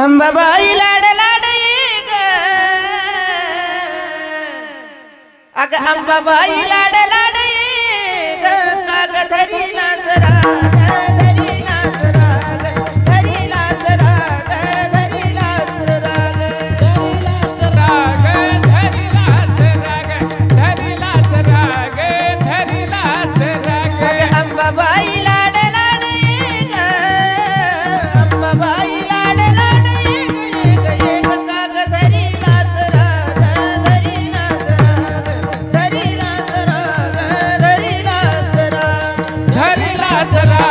अंबाबाई लाड लाड ये ग अग अंबाबाई लाड लाड ये ग कागधरी नासरा. Guatemala.